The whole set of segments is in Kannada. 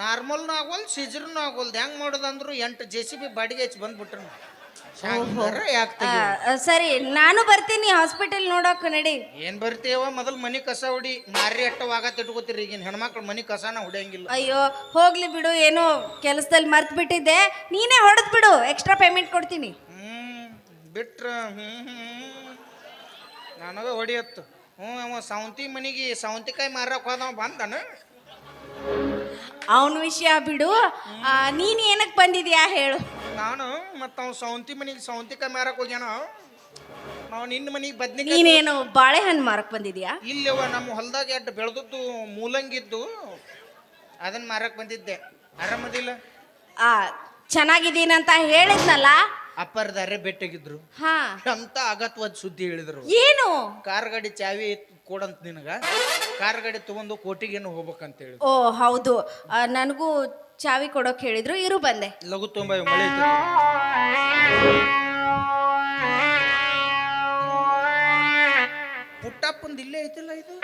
ನಾರ್ಮಲ್ನು ಆಗೋಲ್ ಸಿಜರ್ನು ಆಗೋಲ್ದು ಹೆಂಗ್ ಮಾಡೋದಂದ್ರು ಎಂಟು ಜೆ ಸಿ ಬಿ ಬಾಡಿಗೆ ಹಚ್ಚಿ ಬಂದ್ಬಿಟ್ರು ಆ, ಸರಿ ನಾನು ಬರ್ತೀನಿ ಹಾಸ್ಪಿಟಲ್ ನೋಡಕ್ ನಡಿ. ಏನ್ ಬರ್ತೀವ ಮೊದಲ್ ಮನಿ ಕಸ ಹೊಡಿ. ಮಾರಿ ಅಟ್ಟವಾಗ ಇಟ್ಕೋತೀರಿ ಈಗಿನ ಹೆಣ್ಮಕ್ಳು ಮನಿ ಕಸನ ಹೊಡಿಯಂಗಿಲ್ಲ. ಅಯ್ಯೋ ಹೋಗ್ಲಿ ಬಿಡು ಏನೋ ಕೆಲಸದಲ್ಲಿ ಮರ್ತ್ ಬಿಟ್ಟಿದ್ದೆ ನೀನೇ ಹೊಡೆದ್ ಬಿಡು ಎಕ್ಸ್ಟ್ರಾ ಪೇಮೆಂಟ್ ಕೊಡ್ತೀನಿ. ಹ್ಮ್ ಬಿಟ್ರ ಹ್ಮ್ ಹ್ಮ್ ನನಗ ಹೊಡಿಯತ್ತು ಹ್ಞೂ ಅವ ಸಾವಂತಿ ಮನಿಗೆ ಸೌಂತಿಕಾಯಿ ಮಾರಕ್ ಹೋದವ ಬಂದನ? ಅವನ ವಿಷಯ ಬಿಡು. ಆ, ನೀನ್ ಏನಕ್ಕೆ ಬಂದಿದ್ಯಾ ಹೇಳು. ನಾನು ಮತ್ತು ಅವ್ನು ಸೌಂತಿ ಮನಿಗೆ ಸೌಂತಿ ಮಾರಕ್ ಹೋಗ್ಯಾನ. ನಾವು ನಿನ್ನ ಮನಿಗೆ ಬದ್ನಿಕಾಯಿ ನೀನೇನು ಬಾಳೆಹಣ್ಣು ಮಾರಕ್ ಬಂದಿದ್ಯಾ? ಇಲ್ಲವ ನಮ್ಮ ಹೊಲ್ದಾಗ ಎಟ್ಟು ಬೆಳೆದದ್ದು ಮೂಲಂಗಿದ್ದು ಅದನ್ನ ಮಾರಕ್ ಬಂದಿದ್ದೆ. ಆರಾಮದಿಲ್ಲ? ಆ ಚೆನ್ನಾಗಿದ್ದೀನಂತ ಹೇಳಿದ್ನಲ್ಲ? ಅಪ್ಪರ್ದಾರೆ ಬೆಟ್ಟಗಿದ್ರು. ಹಾ. ಅಂತ ಅಗತ್ವದ ಸುದ್ದಿ ಹೇಳಿದ್ರು. ಏನು? ಕಾರ್ ಗಾಡಿ ಚಾವಿ ಕೊಡಂತ ನಿನಗ ಕಾರ್ ಗಾಡಿ ತಗೊಂಡು ಕೋಟಿಗೇನು ಹೋಗ್ಬೇಕಂತ ಹೇಳಿ ಓ ಹೌದು. ಆ, ನನಗೂ ಚಾವಿ ಕೊಡೋಕೆ ಹೇಳಿದ್ರು ಇರು ಬಂದೆ. ಲಘು ತುಂಬ ಮಳೆ ಐತೆ ಪುಟ್ಟಪ್ಪಂದು ಇಲ್ಲೇ ಐತಿಲ್ಲ ಇದು?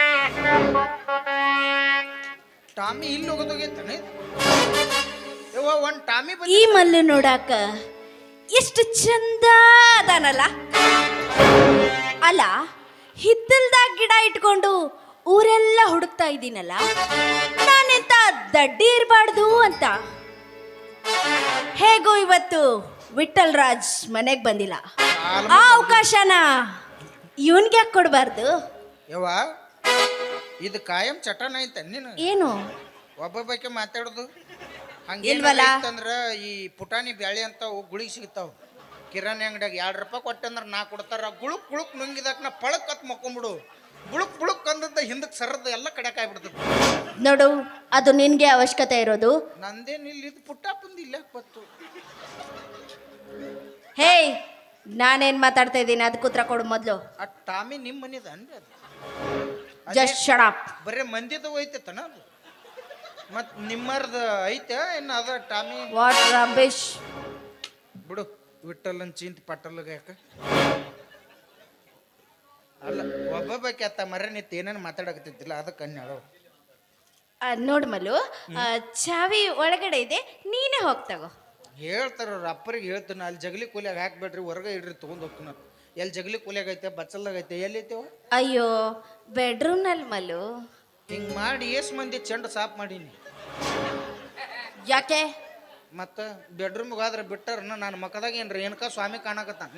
ಟಾಮಿ ಇಲ್ಲಿ ಹೋಗೋದೋಗೈತಾನೆ ಯವ್ವ ಒಂದ್ ಟಾಮಿ ಬಂದ ಈ ಮಲ್ಲು ನೋಡಾಕ ಎಷ್ಟು ಚಂದ ಅದಾನಲ್ಲ? ಅಲ್ಲ ಹಿತ್ತಲ್ದಾಗ ಗಿಡ ಇಟ್ಕೊಂಡು ಊರೆಲ್ಲ ಹುಡುಕ್ತಾ ಇದ್ದೀನಲ್ಲ ನಾನೆಂತ ದಡ್ಡಿ ಇರಬಾರ್ದು ಅಂತ? ಹೇಗೋ ಇವತ್ತು ವಿಠಲ್ ರಾಜ್ ಮನೆಗೆ ಬಂದಿಲ್ಲ. ಆ ಅವಕಾಶನ ಇವನ್ಗೆ ಯಾಕೆ ಕೊಡಬಾರ್ದು? ಯವ್ವ ಇದು ಕಾಯಂ ಚಟನ ಐತೆ ನೀನು ಏನು? ಒಬ್ಬೊಬ್ಬಕ್ಕೆ ಮಾತಾಡೋದು? ಹಂಗಿಲ್ವಲ್ಲ ಅಂತಂದ್ರೆ ಈ ಪುಟಾಣಿ ಬ್ಯಾಳಿ ಅಂತ ಗುಳಿಗೆ ಸಿಗ್ತಾವ. ಕಿರಾಣಿ ಅಂಗಡಿಯಾಗ ಎರಡು ರೂಪಾಯಿ ಕೊಟ್ಟಂದ್ರೆ ನಾ ಕೊಡ್ತಾರ. ಗುಳುಕ್ ಗುಳುಕ್ ನುಂಗಿದಾಕ ನಾ ಪಳಕ್ ಕತ್ ಮಕ್ಕೊಂಬಿಡು. ಬುಳುಕ್ ಗುಳುಕ್ ಅಂದದ್ದ ಹಿಂದಕ್ಕೆ ಸರದ ಎಲ್ಲ ಕಡೆಕ್ ಆಗ್ಬಿಡ್ತದೆ. ನೋಡು ಅದು ನಿನ್ಗೆ ಅವಶ್ಯಕತೆ ಇರೋದು. ನಂದೇನು ಇಲ್ಲಿ ಇದು ಪುಟ್ಟಪ್ಪಂದು ಇಲ್ಲ ಬತ್ತು ಹೇಯ್ ನಾನೇನ್ ಮಾತಾಡ್ತಾ ಇದ್ದೀನಿ? ಅದಕ್ಕೆ ಉತ್ತರ ಕೊಡು ಮೊದಲು. ಆ ಟಾಮಿ ನಿಮ್ಮ ಮನಿದ ಅನ್ರಿ ಅದು? ಜಸ್ಟ್ ಶಡಪ್ ಬರೀ ಮಂದಿದ ಹೋಯ್ತೈತನ ಅದು? ಮತ್ ನಿಮ್ಮರ್ದು ಐತೆ ಇನ್ನು ಅದ ಟಾಮಿ? ವಾಟ್ ರಬೇಶ್ ಬಿಡು. ವಿಠಲನ್ ಚಿಂತ ಪಟ್ಟಲ್ಗ ಯಾಕ? ಅಲ್ಲ ಒಬ್ಬೊಬ್ಬಕ್ಕೆ ಅತ್ತ ಮರ ನಿಂತು ಏನೇನು ಮಾತಾಡಕತ್ತಿದ್ದಿಲ್ಲ ಅದಕ್ಕೆ ಅನ್ಯಾಳು ನೋಡು ಮಲ್ಲು ಆ, ಚಾವಿ ಒಳಗಡೆ ಇದೆ ನೀನೇ ಹೋಗ್ತಗೋ ಹೇಳ್ತಾರ ಅಪ್ಪರಿಗೆ ಹೇಳ್ತಾನ ಅಲ್ಲಿ ಜಗಲಿ ಕೂಲಿಯಾಗ ಹಾಕ್ಬೇಡ್ರಿ ಹೊರಗೆ ಇಡ್ರಿ ತೊಗೊಂಡು ಹೋಗ್ತಾನ ಎಲ್ಲಿ ಜಗಲಿ ಕೂಲಿಯಾಗ ಐತೆ ಬಚ್ಚಲ್ದಾಗ ಐತೆ ಎಲ್ಲಿ ಐತೆವ ಅಯ್ಯೋ ಬೆಡ್ರೂಮ್ನಲ್ಲಿ ಮಲ್ಲು. ಹಿಂಗೆ ಮಾಡಿ ಏಸ್ ಮಂದಿ ಚೆಂಡ ಸಾಫ್ ಮಾಡೀನಿ. ಯಾಕೆ? ಮತ್ತು ಬೆಡ್ರೂಮ್ಗೆ ಹೋದ್ರೆ ನನ್ನ ನಾನು ಮಕ್ಕದಾಗ ರೀ ಏನಕ ಸ್ವಾಮಿ ಕಾಣಕತ್ತಾನ?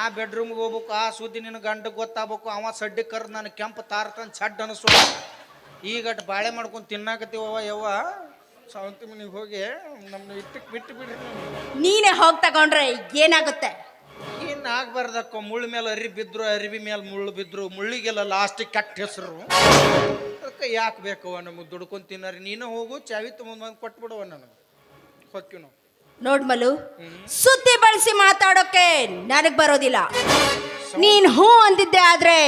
ಆ ಬೆಡ್ರೂಮ್ಗೆ ಹೋಗ್ಬೇಕು ಆ ಸುದ್ದಿ ನಿನ್ನ ಗಂಡ ಗೊತ್ತಾಗ್ಬೇಕು ಅವ ಸಡ್ಡಿ ಕರ್ದು ನಾನು ಕೆಂಪು ತಾರ ತಂದು ಚಡ್ ಅನಿಸೋ. ಈಗ ಬಾಳೆ ಮಾಡ್ಕೊಂಡು ತಿನ್ನಾಕತ್ತೀವವ ಯವ್ವ. ಸಾವಂತಿ ಮನೆಗೆ ಹೋಗಿ ನಮ್ಮ ಇಟ್ಟಕ್ಕೆ ಬಿಟ್ಟು ಬಿಡ್ರಿ ನೀನೇ. ಹೋಗ್ ತಗೊಂಡ್ರೆ ಏನಾಗುತ್ತೆ? ಏನು ಆಗ್ಬಾರ್ದಕ್ಕ ಮುಳ್ಳು ಮೇಲೆ ಅರಿ ಬಿದ್ರು ಅರಿವಿ ಮೇಲೆ ಮುಳ್ಳು ಬಿದ್ರು ಮುಳ್ಳಿಗೆಲ್ಲ ಲಾಸ್ಟಿಗೆ ಕೆಟ್ಟ ಹೆಸರು. ಅದಕ್ಕೆ ಯಾಕೆ ಬೇಕವ ನಮಗೆ ದುಡ್ಕೊಂಡು ತಿನ್ನರಿ? ನೀನು ಹೋಗು ಚಾವಿ ತೊಗೊಂಡು ಬಂದು ಕೊಟ್ಬಿಡುವ ನನಗೆ. ನೋಡ್ ಮಲ್ಲು. ಸುದ್ದಿ ಬಳಸಿ ಮಾತಾಡೋಕೆ ನನಗ್ ಬರೋದಿಲ್ಲ. ನೀನ್ ಹೂ ಅಂದಿದ್ದೆ ಆದ್ರೆ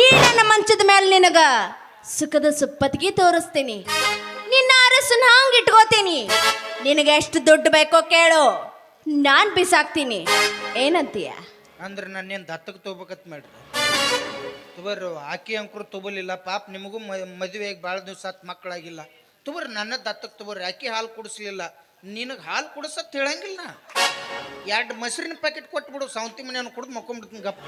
ಈ ನನ್ನ ಮಂಚದ ಮೇಲೆ ನಿನಗ ಸುಖದ ಸುಪ್ಪತ್ತಿಗೆ ತೋರಿಸ್ತೀನಿ. ನಿನ್ನ ಅರಸನ್ನ ಹಂಗೆ ಇಟ್ಕೋತೀನಿ ನಿನಗೆ ಎಷ್ಟು ದುಡ್ಡು ಬೇಕೋ ಕೇಳು. ನಾನ್ ಬಿಸಾಕ್ತೀನಿ. ಏನಂತೀಯ? ಅಂದ್ರೆ ನಾನೇನು ದತ್ತಕ್ಕೆ ತೊಗೋಬೇಕತ್ ಮಾಡ್ರಿ. ತುಬರು ಆಕಿ ಅಂಕರು ತೊಗೊಲಿಲ್ಲ. ಪಾಪ ನಿಮಗೂ ಮದುವೆಗೆ ಭಾಳ ದಿವಸ ಮಕ್ಕಳಾಗಿಲ್ಲ. ತುಬರ್ ನನ್ನ ದತ್ತಕ್ಕೆ ತೊಗೊರ್ರಿ ಆಕಿ ಹಾಲು ಕುಡಿಸ್ಲಿಲ್ಲ. ನಿನಗೆ ಹಾಲು ಕುಡಿಸತ್ ಹೇಳಂಗಿಲ್ಲ ಎರಡು ಮೊಸರಿನ ಪ್ಯಾಕೆಟ್ ಕೊಟ್ಬಿಡು ಸೌಂತಿ ಮನೆಯನ್ನು ಕುಡ್ದು ಮಕ್ಕೊಂಡ್ಬಿಡ್ತೀನಿ ಗಪ್ಪ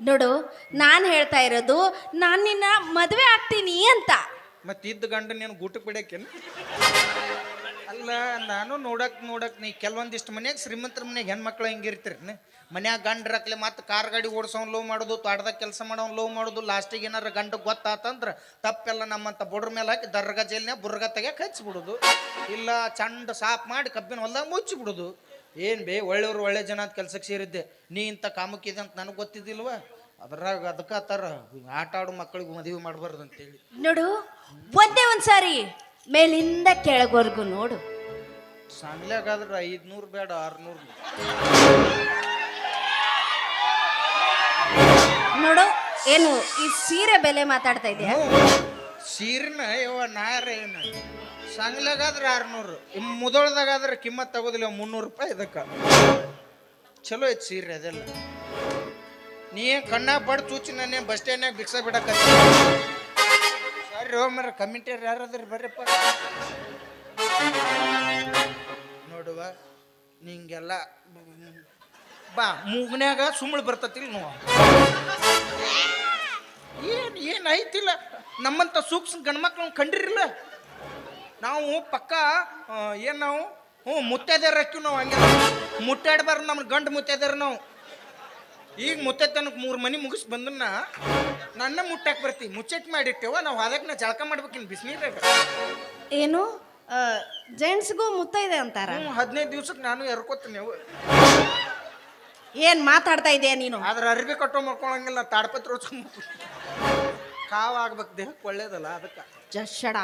ನೋಡು ನಾನು ಹೇಳ್ತಾ ಇರೋದು ನಾನು ನಿನ್ನ ಮದುವೆ ಆಗ್ತೀನಿ ಅಂತ. ಮತ್ತಿದ್ದ ಇದ್ದ ಗಂಡ ನೀನು ಗೂಟಕ್ಕೆ ಬಿಡಕ್ಕೇನು? ಅಲ್ಲ, ನಾನು ನೋಡಕ್ ನೋಡಕ್ ನೀ ಕೆಲವೊಂದಿಷ್ಟು ಮನ್ಯಾಗ ಶ್ರೀಮಂತರ ಮನ್ಯಾಗ ಹೆಣ್ಮಕ್ಳು ಹೆಂಗಿರ್ತೀರಿ ಮನ್ಯಾಗ ಗಂಡ್ರಕ್ಲೆ ಮತ್ತೆ ಕಾರ್ ಗಾಡಿ ಓಡಿಸೋನ್ ಲೋ ಮಾಡೋದು, ತೋಟದಾಗ ಕೆಲಸ ಮಾಡೋನ್ ಲೋ ಮಾಡೋದು, ಲಾಸ್ಟಿಗೆ ಏನಾರ ಗಂಡ ಗೊತ್ತಾತಂದ್ರ ತಪ್ಪೆಲ್ಲ ನಮ್ಮಂತ ಬುಡ್ರ ಮೇಲೆ ಹಾಕಿ ದರ್ಗ ಜೈಲ್ನ್ಯಾಗ ಬುರ್ಗ ತೆಗ್ಯಾಕ ಹಚ್ಚಿಬಿಡುದು ಇಲ್ಲ, ಚಂಡ ಸಾಫ್ ಮಾಡಿ ಕಬ್ಬಿನ ಹೊಲ್ದಾಗ ಮುಚ್ಚಿ ಬಿಡೋದು ಏನು ಬೇ, ಒಳ್ಳೆಯವ್ರು ಒಳ್ಳೆ ಜನ ಅಂತ ಕೆಲ್ಸಕ್ಕೆ ಸೇರಿದ್ದೆ. ನೀ ಇಂಥ ಕಾಮಕ್ಕಿದೆ ಅಂತ ನನಗೆ ಗೊತ್ತಿದ್ದಿಲ್ವ? ಅದ್ರಾಗ ಅದಕ್ಕೆ ಆಟ ಆಡು ಮಕ್ಕಳಿಗೆ ಮದುವೆ ಮಾಡಬಾರ್ದು ಅಂತೇಳಿ. ನೋಡು, ಒಂದೇ ಒಂದ್ಸಾರಿ ಮೇಲಿಂದ ಕೆಳಗವರೆಗೂ ನೋಡು. ಸಾಂಗ್ಲ್ಯಾಗಾದ್ರೆ ಐದ್ನೂರು ಬೇಡ ಆರ್ನೂರು ನೋಡು ಏನು ಈ ಸೀರೆ ಬೆಲೆ ಮಾತಾಡ್ತಾ ಇದೆಯಾ? ಸೀರೆನ ಇವ ನಾರ ಏನು? ಸಂಗ್ಲಾಗಾದ್ರೆ ಆರ್ನೂರು. ಮುದೋಳ್ದಾಗಾದ್ರೆ ಕಿಮ್ಮತ್ ತಗೋದಿಲ್ಲ ಮುನ್ನೂರು ರೂಪಾಯಿ ಇದಕ್ಕೆ. ಚಲೋ ಐತೆ ಸೀರೆ ಅದೆಲ್ಲ. ನೀ ಏನ್ ಕಣ್ಣಾಗ ಬಡ್ ಚೂಚಿ ನಾನೇ ಬಸ್ ಸ್ಟ್ಯಾಂಡ್ನಾಗ ಬಿಕ್ಸ ಬಿಡಕ ಸರಿ ಮರ ಕಮಿಟಿಯರ್ ಯಾರಾದ್ರೂ ಬರ್ರಪ್ಪ. ನೋಡುವ ನಿಂಗೆಲ್ಲ ಬಾ, ಮೂಗ್ನ್ಯಾಗ ಸುಮ್ಮಳು ಬರ್ತತಿಲ್ ನೋ ಏನ್, ಏನು ಐತಿಲ್ಲ ನಮ್ಮಂತ ಸೂಕ್ಷ್ಮ ಗಂಡ್ಮಕ್ಳನ್ನ ಕಂಡಿರಿಲ್ಲ ನಾವು ಪಕ್ಕ ಏನು ನಾವು? ಹ್ಞೂ ಮುತ್ತೈದೆಯರ್ ಹಾಕಿವ್ ನಾವು ಹಂಗೆ. ಮುಟ್ಟಾಡ್ಬಾರ್ದು ನಮ್ಮ ಗಂಡು ಮುತ್ತೈದೆಯರ್ ನಾವು. ಈಗ ಮುತ್ತೈತನಕ್ಕೆ ಮೂರು ಮನಿ ಮುಗಿಸಿ ಬಂದನ್ನ ನನ್ನ ಮುಟ್ಟಾಕ್ ಬರ್ತಿ. ಮುಚ್ಚಟ್ ಮಾಡಿಟ್ಟೆವ, ನಾವು ಅದಕ್ಕೆ ನಾ ಜಳಕ ಮಾಡ್ಬೇಕಿನ್ ಬಿಸಿನೀರಾಗ. ಏನು? ಜೆಂಟ್ಸ್ಗೂ ಮುತ್ತ ಇದೆ ಅಂತಾರ? ಹ್ಞೂ ಹದಿನೈದು ದಿವ್ಸಕ್ಕೆ ನಾನು ಎರ್ಕೋತೀನಿ ಅವು. ಏನ್ ಮಾತಾಡ್ತಾ ಇದೆಯಾ ನೀನು? ಆದ್ರೆ ಅರ್ಬಿ ಕಟ್ಟೋ ಮಾಡ್ಕೊಳಂಗಿಲ್ಲ ತಾಡ್ಪತ್ರ ಹೊಚ್ಕೊಂಡ್ ಕಾವು ಆಗ್ಬೇಕು ದೇಹಕ್ಕೆ ಒಳ್ಳೇದಲ್ಲ ಅದಕ್ಕೆ. ಶಡ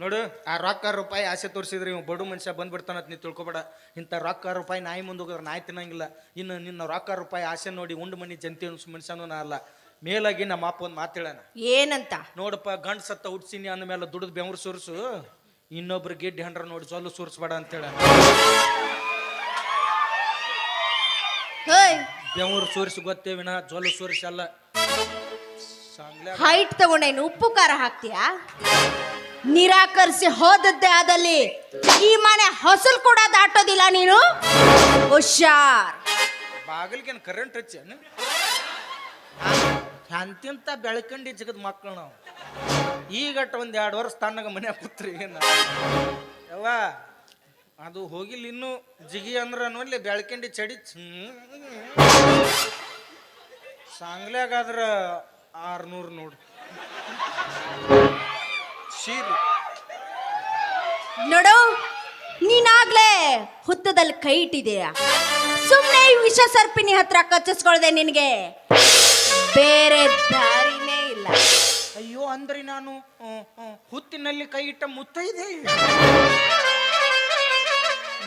ನೋಡು ಆ ರೊಕ್ಕ ರೂಪಾಯಿ ಆಸೆ ತೋರಿಸಿದ್ರೆ ಇವ್ ಬಡು ಮನುಷ್ಯ ಬಂದ್ಬಿಡ್ತಾನ ನೀ ತಿಳ್ಕೊಬೇಡ. ಇಂಥ ರೊಕ್ಕ ರೂಪಾಯಿ ನಾಯಿ ಮುಂದೆ ಹೋಗಿದ್ರೆ ನಾಯಿ ತಿನ್ನಂಗಿಲ್ಲ. ಇನ್ನು ನಿನ್ನ ರೊಕ್ಕ ರೂಪಾಯಿ ಆಸೆ ನೋಡಿ ಉಂಡು ಮನಿ ಜಂತಿ ಮನುಷ್ಯನೂ ನಾ ಅಲ್ಲ. ಮೇಲಾಗಿ ನಮ್ಮ ಅಪ್ಪ ಒಂದು ಮಾತೇಳಣ ಏನಂತ? ನೋಡಪ್ಪ ಗಂಡ್ ಸತ್ತ ಹುಡ್ಸಿನಿ ಅಂದ ಮೇಲೆ ದುಡ್ದು ಬೆಂಗ್ರು ಸುರಿಸು ಇನ್ನೊಬ್ರು ಗೆಡ್ಡಿ ಹಂಡ್ರ ನೋಡಿ ಜೊಲ್ಲು ಸುರಿಸ್ಬೇಡ ಅಂತೇಳ ಹೇಳ ಬೆವರು ಸುರಿಸಿ ಗೊತ್ತೇವಿನ ಜೊಲ್ಲು ಸುರಿಸಲ್ಲ. ಹೈಟ್ ತಗೊಂಡೇನು ಉಪ್ಪು ಖಾರ ಹಾಕ್ತೀಯಾ? ನಿರಾಕರಿಸಿ ಹೋದದ್ದೇ ಆದಲ್ಲಿ ಈ ಮನೆ ಹೊಸಲು ಕೂಡ ದಾಟೋದಿಲ್ಲ ನೀನು? ಹುಷಾರ್. ಬಾಗಿಲ್ಗೇನು ಕರೆಂಟ್ ಹಚ್ಚೇನು? ಅಂತಿಂತ ಬೆಳಕಂಡಿ ಜಗದ ಮಕ್ಕಳು ನಾವು. ಈಗಟ್ಟ ಒಂದ್ ಎರಡು ವರ್ಷ ತಣ್ಣಗ ಮನೆ ಕೂತ್ರಿ ಯವ್ವ, ಅದು ಹೋಗಿಲ್ಲ ಇನ್ನು ಜಿಗಿ ಅಂದ್ರೆ ನೋಡ್ಲಿ ಬೆಳ್ಕಂಡಿ ಚಡಿ ಸಾಂಗ್ಲ್ಯಾಗಾದ್ರೆ ಆರ್ನೂರು ನೋಡು ಸೀರೆ ನೋಡು, ನೀನಾಗ್ಲೇ ಹುತ್ತದಲ್ಲಿ ಕೈ ಇಟ್ಟಿದೆಯಾ ಸುಮ್ಮನೆ ಈ ವಿಷ ಸರ್ಪಿನಿ ಹತ್ರ ಕಚ್ಚಿಸ್ಕೊಳ್ದೆ ನಿನಗೆ. ಬೇರೆ ದಾರಿನೇ ಇಲ್ಲ. ಅಯ್ಯೋ, ಅಂದ್ರೆ ನಾನು ಹುತ್ತಿನಲ್ಲಿ ಕೈ ಇಟ್ಟ ಮುತ್ತೈದೆ.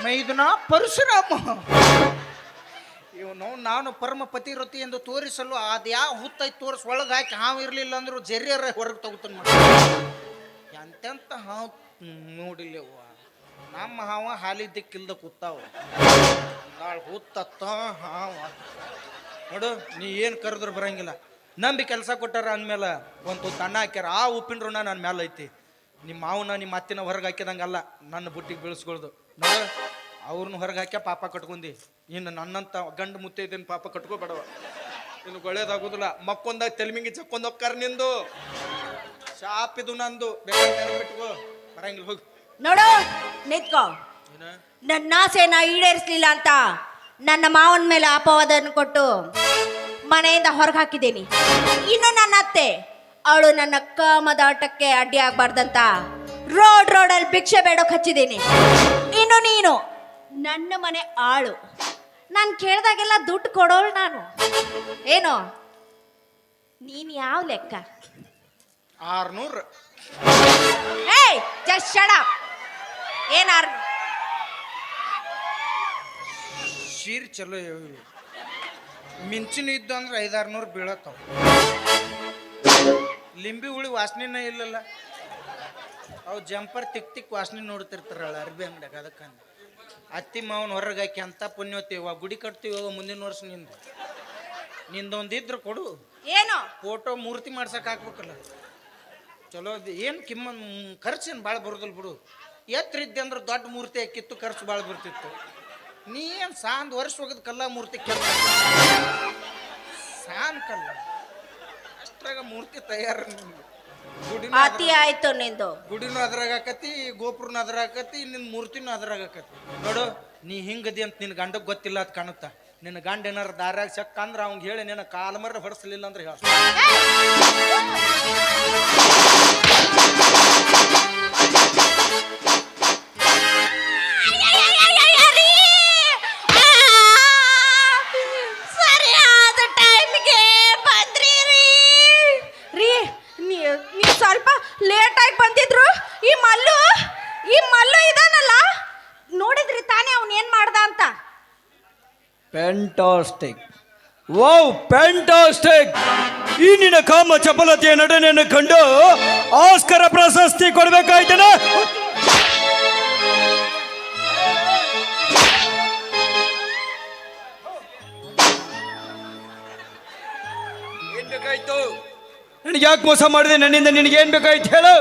ಮೈದುನ ಪರಶುರಾಮ. ಇವನು ನಾನು ಪರಮ ಪತಿರತಿ ಎಂದು ತೋರಿಸಲು ಅದ್ಯಾವ ಹುತ್ತೈತಿ ತೋರಿಸ್ ಒಳಗೆ ಹಾಕಿ ಹಾವು ಇರಲಿಲ್ಲ ಅಂದ್ರೂ ಜರಿಯರ ಹೊರಗೆ ತಗೋತಾನೆ ಎಂತೆಂತ ಹಾವು ನೋಡಿಲ್ಲವ್ವ. ನಮ್ಮ ಹಾವ ಹಾಲಿದ್ದಕ್ಕಿಲ್ದ ಕೂತಾವ. ನಾಳೆ ಹುತ್ತತ್ತ ಹಾವ. ನೋಡು, ನೀ ಏನು ಕರೆದ್ರು ಬರಂಗಿಲ್ಲ. ನಂಬಿ ಕೆಲಸ ಕೊಟ್ಟಾರ ಅಂದಮೇಲೆ ಒಂದು ಅನ್ನ ಹಾಕ್ಯಾರ. ಆ ಉಪ್ಪಿನ ಋಣ ನನ್ನ ಮೇಲೆ ಐತಿ. ನಿಮ್ಮ ಮಾವನ ನಿಮ್ಮ ಅತ್ತಿನ ಹೊರಗೆ ಹಾಕಿದಂಗಲ್ಲ ನನ್ನ ಬುಟ್ಟಿಗೆ ಬೀಳಿಸ್ಕೊಳ್ದು. ನೋಡು ಅವ್ರನ್ನ ಹೊರಗೆ ಹಾಕ್ಯ ಪಾಪ ಕಟ್ಕೊಂಡಿ. ಇನ್ನು ನನ್ನಂತ ಗಂಡು ಮುತ್ತೈದೇನು ಪಾಪ ಕಟ್ಕೋಬೇಡವ. ಇನ್ನು ಒಳ್ಳೇದಾಗೋದಿಲ್ಲ. ಮಕ್ಕೊಂದಾಗ ತೆಲ್ಮಿಂಗಿ ಚಕ್ಕೊಂಡ್ ಹೋಗ್ಕಾರ ನಿಂದು. ಶಾಪಿದು ನಂದು. ಬಿಟ್ಕೋ ಬರಂಗಿಲ್ಲ, ಹೋಗಿ. ನೋಡು, ನಿತ್ಕೋ. ನನ್ನ ಆಸೆ ನಾ ಈಡೇರಿಸ್ಲಿಲ್ಲ ಅಂತ. ನನ್ನ ಮಾವನ ಮೇಲೆ ಅಪವಾದವನ್ನು ಕೊಟ್ಟು ಮನೆಯಿಂದ ಹೊರಗೆ ಹಾಕಿದ್ದೀನಿ ಇನ್ನು ನನ್ನ ಅತ್ತೆ ಅವಳು ನನ್ನ ಕಾಮದಾಟಕ್ಕೆ ಅಡ್ಡಿ ಆಗ್ಬಾರ್ದಂತ ರೋಡ್ ರೋಡಲ್ಲಿ ಭಿಕ್ಷೆ ಬೇಡೋಕ್ ಹಚ್ಚಿದ್ದೀನಿ. ಇನ್ನು ನೀನು ನನ್ನ ಮನೆ ಆಳು. ನಾನು ಕೇಳಿದಾಗೆಲ್ಲ ದುಡ್ಡು ಕೊಡೋಳು ನಾನು. ಏನು? ನೀನು ಯಾವ ಲೆಕ್ಕ? ಆರ್ನೂರು. ಏಯ್ ಜಸ್ಟ್ ಶಡ ಏನಾರು ಸೀರೆ ಚಲೋ ಇವ್. ಮಿಂಚಿನ ಇದ್ದು ಅಂದ್ರೆ ಐದಾರು ನೂರು ಬೀಳತ್ತವ. ಲಿಂಬಿ ಹುಳಿ ವಾಸನೆನ ಇಲ್ಲಲ್ಲ. ಅವು ಜಂಪರ್ ತಿಕ್ ತಿಕ್ ವಾಸನೆ ನೋಡ್ತಿರ್ತಾರಲ್ಲ ಅರ್ಬಿ ಅಂಗಡಿಯಾಗ ಅದಕ್ಕೆ ಅತ್ತಿ ಮಾವನ ಹೊರಗೆ ಹಾಕಿ ಅಂತ ಪುಣ್ಯೋತೀವ ಗುಡಿ ಕಟ್ತೀವಿ ಇವಾಗ ಮುಂದಿನ ವರ್ಷ ನಿಂದು. ನಿಂದೊಂದು ಇದ್ರೆ ಕೊಡು. ಏನು? ಫೋಟೋ ಮೂರ್ತಿ ಮಾಡ್ಸಕ್ ಹಾಕ್ಬೇಕಲ್ಲ ಚಲೋ ಏನು ಕಿಮ್ಮ ಖರ್ಚೇನು ಭಾಳ ಬರೋದಿಲ್ಲ ಬಿಡು. ಎತ್ತರಿದ್ದೆ ಅಂದ್ರೆ ದೊಡ್ಡ ಮೂರ್ತಿ ಹಾಕಿತ್ತು ಖರ್ಚು ಭಾಳ ಬರ್ತಿತ್ತು. ನೀ ಏನು ಸಾಂದ್ ವರ್ಷ ಹೋಗದ್ ಕಲ್ಲ ಮೂರ್ತಿ ಕೆಲ ಸಾನ್ ಕಲ್ಲ? ಅಷ್ಟ್ರಾಗ ಮೂರ್ತಿ ತಯಾರ ಅತಿ ಆಯ್ತು ನಿಂದು. ಗುಡಿನೂ ಅದ್ರಾಗ ಆಕತಿ ಗೋಪುರನ ಅದ್ರಾಗ ಆಕತಿ ನಿನ್ನ ಮೂರ್ತಿನೂ ಅದ್ರಾಗ ಆಕತಿ. ನೋಡು ನೀ ಹಿಂಗದಿ ಅಂತ ನಿನ್ನ ಗಂಡಗೆ ಗೊತ್ತಿಲ್ಲ ಅದ್ ಕಾಣುತ್ತ. ನಿನ್ನ ಗಂಡ ಏನಾರ ದಾರ್ಯಾಗ ಚಕ್ಕ ಅಂದ್ರೆ ಅವ್ನ್ ಹೇಳಿ ನಿನ್ನ ಕಾಲ ಮರ ಹೊಡ್ಸಲಿಲ್ಲ ಅಂದ್ರೆ ಹೇಳ ಪೆಂಟಾಸ್ಟಿಕ್ ವಾವ್ ಪೆಂಟಾಸ್ಟಿಕ್ ಈ ನಿನ್ನ ಕಾಮ ಚಪಲತೆಯ ನಟನೆಯನ್ನು ಕಂಡು ಆಸ್ಕರ ಪ್ರಶಸ್ತಿ ಕೊಡಬೇಕಾಯ್ತನ ಬೇಕಾಯ್ತು? ನನಗೆ ಯಾಕೆ ಮೋಸ ಮಾಡಿದೆ? ನನ್ನಿಂದ ನಿನಗೆ ಏನ್ ಬೇಕಾಯ್ತು? ಹೇಳು.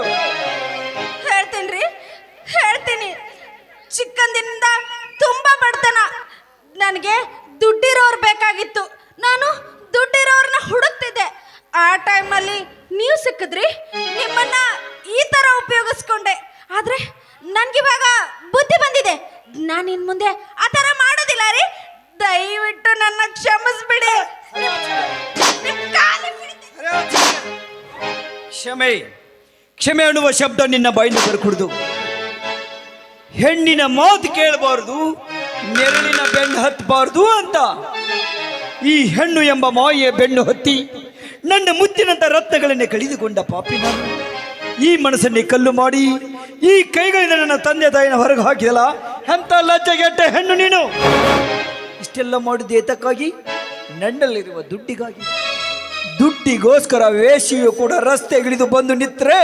ಹೇಳ್ತೀನಿ ಹೇಳ್ತೀನಿ. ಚಿಕ್ಕಂದಿನಿಂದ ತುಂಬಾ ಬಡ್ತನ. ನನಗೆ ದುಡ್ಡಿರೋರು ಬೇಕಾಗಿತ್ತು. ನಾನು ದುಡ್ಡಿರೋರನ್ನ ಹುಡುಕ್ತಿದ್ದೆ. ಆ ಟೈಮ್ನಲ್ಲಿ ನೀವು ಸಿಕ್ಕಿದ್ರಿ, ನಿಮ್ಮನ್ನ ಈ ಥರ ಉಪಯೋಗಿಸ್ಕೊಂಡೆ. ಆದರೆ ನನಗಿವಾಗ ಬುದ್ಧಿ ಬಂದಿದೆ. ನಾನು ಇನ್ನು ಮುಂದೆ ಆ ಥರ ಮಾಡೋದಿಲ್ಲ ರೀ. ದಯವಿಟ್ಟು ನನ್ನ ಕ್ಷಮಿಸ್ಬಿಡಿ. ಕ್ಷಮೆ ಕ್ಷಮೆ ಅನ್ನುವ ಶಬ್ದ ನಿನ್ನ ಬಾಯಿಂದ ಬರ್ಕುಡ್ದು ಹೆಣ್ಣಿನ ಮಾತು ಕೇಳಬಾರ್ದು. ನೆರಳಿನ ಬೆನ್ನು ಹತ್ತಬಾರ್ದು ಅಂತ. ಈ ಹೆಣ್ಣು ಎಂಬ ಮಾಯೆಯ ಬೆನ್ನು ಹತ್ತಿ ನನ್ನ ಮುತ್ತಿನಂತ ರತ್ನಗಳನ್ನೇ ಕಳೆದುಕೊಂಡ ಪಾಪಿ ನಾನು. ಈ ಮನಸ್ಸನ್ನೇ ಕಲ್ಲು ಮಾಡಿ, ಈ ಕೈಗಳಿಂದ ನನ್ನ ತಂದೆ ತಾಯಿನ ಹೊರಗೆ ಹಾಕಿದಲ್ಲ ಎಂತ ಲಜ್ಜೆಗೆಟ್ಟ ಹೆಣ್ಣು ನೀನು? ಇಷ್ಟೆಲ್ಲ ಮಾಡಿದ್ದು ಏತಕ್ಕಾಗಿ? ನನ್ನಲ್ಲಿರುವ ದುಡ್ಡಿಗಾಗಿ. ದುಡ್ಡಿಗೋಸ್ಕರ ವೇಷಿಯು ಕೂಡ ರಸ್ತೆಗಿಳಿದು ಬಂದು ನಿತ್ರೆ.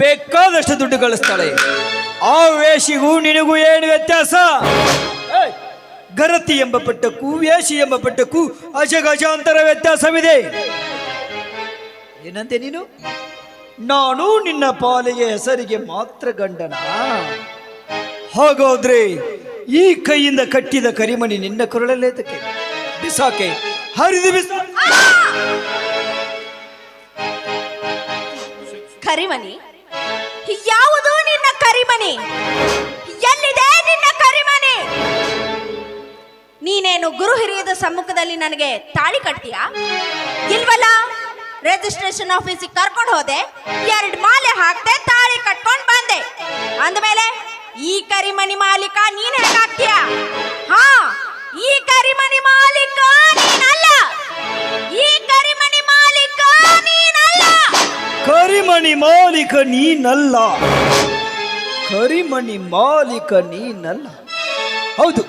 ಬೇಕಾದಷ್ಟು ದುಡ್ಡು ಕಳಿಸ್ತಾಳೆ. ಆ ವೇಷಿಗೂ ನಿನಗೂ ಏನು ವ್ಯತ್ಯಾಸ? ಗರತಿ ಎಂಬ ಪಟ್ಟಕ್ಕೂ ವೇಷಿ ಎಂಬ ಪಟ್ಟಕ್ಕೂ ಅಜಗಜಾಂತರ ವ್ಯತ್ಯಾಸವಿದೆ. ಏನಂತೆ ನೀನು? ನಾನು ನಿನ್ನ ಪಾಲಿಗೆ ಹೆಸರಿಗೆ ಮಾತ್ರ ಗಂಡನ? ಹಾಗಾದ್ರೆ ಈ ಕೈಯಿಂದ ಕಟ್ಟಿದ ಕರಿಮಣಿ ನಿನ್ನ ಕೊರಳಲ್ಲೇತಕ್ಕೆ ಬಿಸಾಕೆ, ಹರಿದು ಬಿಸಾ ಕರಿಮನಿ ಯಾವುದು ನಿನ್ನ ಕರಿಮನಿ ಎಲ್ಲಿದೆ ನಿನ್ನ ಕರಿಮನಿ ನೀನೇನು ಗುರು ಹಿರಿಯದ ಸಮ್ಮುಖದಲ್ಲಿ ನನಗೆ ತಾಳಿ ಕಟ್ತೀಯಾ? ಇಲ್ವಲ್ಲ? ರಿಜಿಸ್ಟ್ರೇಷನ್ ಆಫೀಸಿಗೆ ಕರ್ಕೊಂಡು ಹೋದೆ, ಎರಡು ಮಾಲೆ ಹಾಕ್ದೆ ತಾಳಿ ಕಟ್ಕೊಂಡು ಬಂದೆ. ಅಂದಮೇಲೆ, ಈ ಕರಿಮನಿ ಮಾಲೀಕ ನೀನ್ ಹೇಗಾಗ್ತೀಯ ಹಾ, ಈ ಕರಿಮನಿ ಮಾಲೀಕ ನೀನಲ್ಲ ಕರಿಮಣಿ ಮಾಲೀಕ ನೀನಲ್ಲ. ಕರಿಮಣಿ ಮಾಲೀಕ ನೀನಲ್ಲ. ಹೌದು.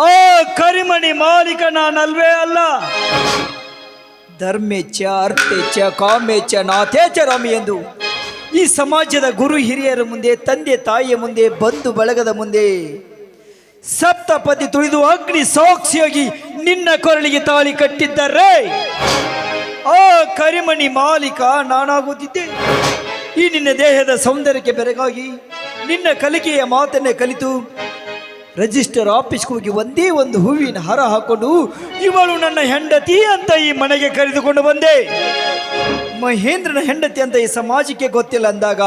ಆ ಕರಿಮಣಿ ಮಾಲೀಕ ನಾನಲ್ವೇ ಅಲ್ಲ. ಧರ್ಮೇಚ್ಛ, ಅರ್ಥೇಚ್ಛ, ಕಾಮೇಚ್ಛ ನಾಥೇಚ ರಾಮಿ ಎಂದು ಈ ಸಮಾಜದ ಗುರು ಹಿರಿಯರ ಮುಂದೆ, ತಂದೆ ತಾಯಿಯ ಮುಂದೆ, ಬಂಧು ಬಳಗದ ಮುಂದೆ ಸಪ್ತಪತಿ ತುಳಿದು ಅಗ್ನಿ ಸಾಕ್ಷಿಯಾಗಿ ನಿನ್ನ ಕೊರಳಿಗೆ ತಾಳಿ ಕಟ್ಟಿದ್ದಾರೆ. ಆ ಕರಿಮಣಿ ಮಾಲೀಕ ನಾನಾಗುತ್ತಿದ್ದೆ. ಈ ನಿನ್ನ ದೇಹದ ಸೌಂದರ್ಯಕ್ಕೆ ಬೆರಗಾಗಿ ನಿನ್ನ ಕಲಿಕೆಯ ಮಾತನ್ನೇ ಕಲಿತು ರಿಜಿಸ್ಟರ್ ಆಫೀಸ್ಗೆ ಹೋಗಿ ಒಂದೇ ಒಂದು ಹೂವಿನ ಹರ ಹಾಕೊಂಡು, ಇವಳು ನನ್ನ ಹೆಂಡತಿ ಅಂತ ಈ ಮನೆಗೆ ಕರೆದುಕೊಂಡು ಬಂದೆ. ಮಹೇಂದ್ರನ ಹೆಂಡತಿ ಅಂತ ಈ ಸಮಾಜಕ್ಕೆ ಗೊತ್ತಿಲ್ಲ ಅಂದಾಗ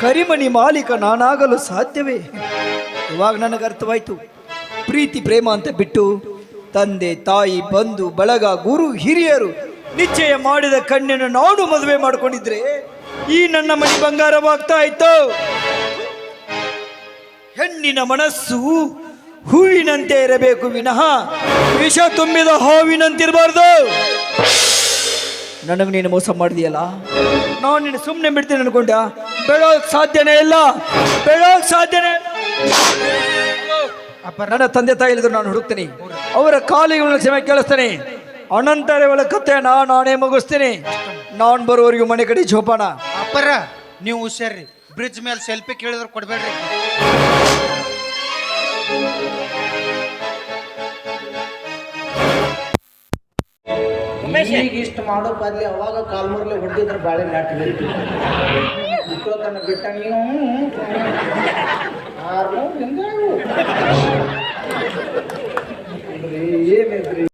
ಕರಿಮಣಿ ಮಾಲೀಕ ನಾನಾಗಲು ಸಾಧ್ಯವೇ? ಇವಾಗ ನನಗೆ ಅರ್ಥವಾಯಿತು. ಪ್ರೀತಿ, ಪ್ರೇಮ ಅಂತ ಬಿಟ್ಟು ತಂದೆ, ತಾಯಿ, ಬಂಧು, ಬಳಗ, ಗುರು, ಹಿರಿಯರು ನಿಶ್ಚಯ ಮಾಡಿದ ಕಣ್ಣನ್ನು ನಾನು ಮದುವೆ ಮಾಡಿಕೊಂಡಿದ್ರೆ ಈ ನನ್ನ ಮನೆ ಬಂಗಾರವಾಗ್ತಾ ಇತ್ತು. ಹೆಣ್ಣಿನ ಮನಸ್ಸು ಹೂವಿನಂತೆ ಇರಬೇಕು ವಿನಃ ವಿಷ ತುಂಬಿದ ಹಾವಿನಂತಿರಬಾರ್ದು. ನನಗೆ ನೀನು ಮೋಸ ಮಾಡಿದೆಯಲ್ಲ? ನಾನು ನೀನು ಸುಮ್ಮನೆ ಬಿಡ್ತೀನಿ ಅನ್ಕೊಂಡ? ಬೆಳೋಕ್ ಸಾಧ್ಯನೇ ಇಲ್ಲ. ಬೆಳೋಕ್ ಸಾಧ್ಯನೇ ಅಪ್ಪ, ನನ್ನ ತಂದೆ ತಾಯಿ ಇಲ್ಲದ್ರು ನಾನು ಹುಡುಕ್ತೀನಿ. ಅವರ ಕಾಲಿಗೆ ಸಮಯ ಕೇಳಿಸ್ತೇನೆ. ಅನಂತರ ಕತೆ ನಾ ನಾನೇ ಮುಗಿಸ್ತೀನಿ. ನಾನು ಬರುವವರೆಗೂ ಮನೆ ಕಡೆ ಜೋಪಾನ. ಅಪ್ಪರ ನೀವು ಹುಷಾರ್ರಿ. ಬ್ರಿಡ್ಜ್ ಮೇಲೆ ಸೆಲ್ಫಿ ಕೇಳಿದ್ರೆ ಕೊಡ್ಬೇಡ್ರಿ. ಈಗ ಇಷ್ಟು ಮಾಡೋ ಬದ್ಲಿ ಅವಾಗ ಕಾಲ್ ಮುರ್ಲಿ ಹೊಡೆದಿದ್ರೆ ಬಾಳೆ ನಾಟಿ ಬಿಟ್ಟು ಬಿಟ್ಟ ನೀವು ಆರು ಏನಿದ್ರಿ?